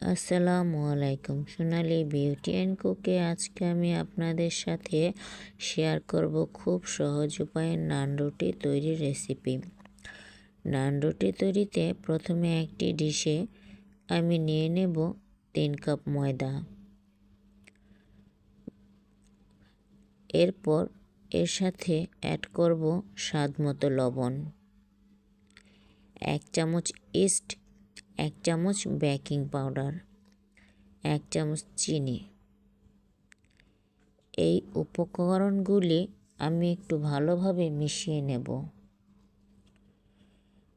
আসসালামু আলাইকুম। সোনালি beauty and কুকে আজকে আমি আপনাদের সাথে শেয়ার করব খুব সহজ উপায়ে নান রুটি তৈরির রেসিপি। নান রুটি তৈরিতে প্রথমে একটি ডিশে আমি নিয়ে নেব তিন কাপ ময়দা। এরপর এর সাথে অ্যাড করব স্বাদ মতো লবণ। এক চামচ ইস্ট এক চামচ বেকিং পাউডার, এক চামচ চিনি। এই উপকরণগুলি আমি একটু ভালোভাবে মিশিয়ে নেব।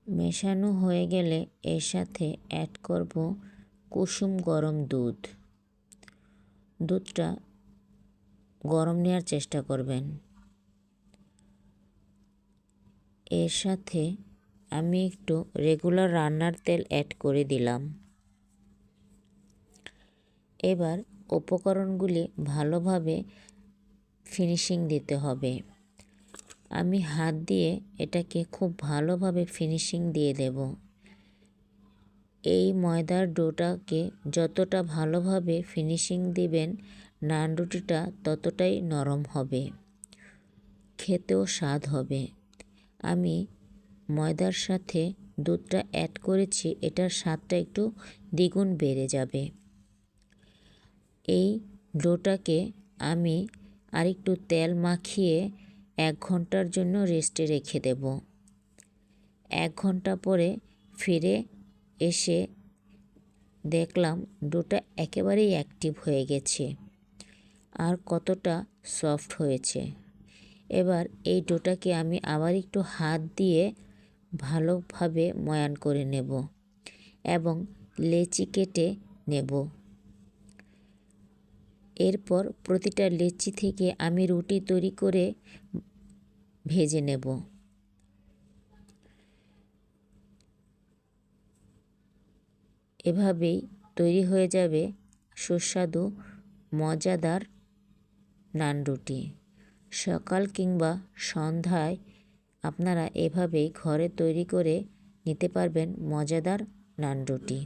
মেশানো হয়ে গেলে এর সাথে অ্যাড করব কুসুম গরম দুধ। দুধটা গরম নেওয়ার চেষ্টা করবেন। এর সাথে আমি একটু রেগুলার রান্নার তেল অ্যাড করে দিলাম। এবার উপকরণগুলি ভালোভাবে ফিনিশিং দিতে হবে। আমি হাত দিয়ে এটাকে খুব ভালোভাবে ফিনিশিং দিয়ে দেব। এই ময়দার ডোটাকে যতটা ভালোভাবে ফিনিশিং দিবেন নান রুটিটা ততটাই নরম হবে। খেতেও স্বাদ হবে। আমি ময়দার সাথে দুধটা অ্যাড করেছি, এটার স্বাদটা একটু দ্বিগুণ বেড়ে যাবে। এই ডোটাকে আমি আরেকটু তেল মাখিয়ে এক ঘণ্টার জন্য রেস্টে রেখে দেব। এক ঘণ্টা পরে ফিরে এসে দেখলাম ডোটা একেবারেই অ্যাক্টিভ হয়ে গেছে, আর কতটা সফট হয়েছে। এবার এই ডোটাকে আমি আবার একটু হাত দিয়ে ভালোভাবে ময়ান করে নেব এবং লেচি কেটে নেব। এরপর প্রতিটা লেচি থেকে আমি রুটি তৈরি করে ভেজে নেব। এভাবেই তৈরি হয়ে যাবে সুস্বাদু, মজাদার নান রুটি। সকাল কিংবা সন্ধ্যায় আপনারা এভাবেই ঘরে তৈরি করে নিতে পারবেন মজাদার নান রুটি।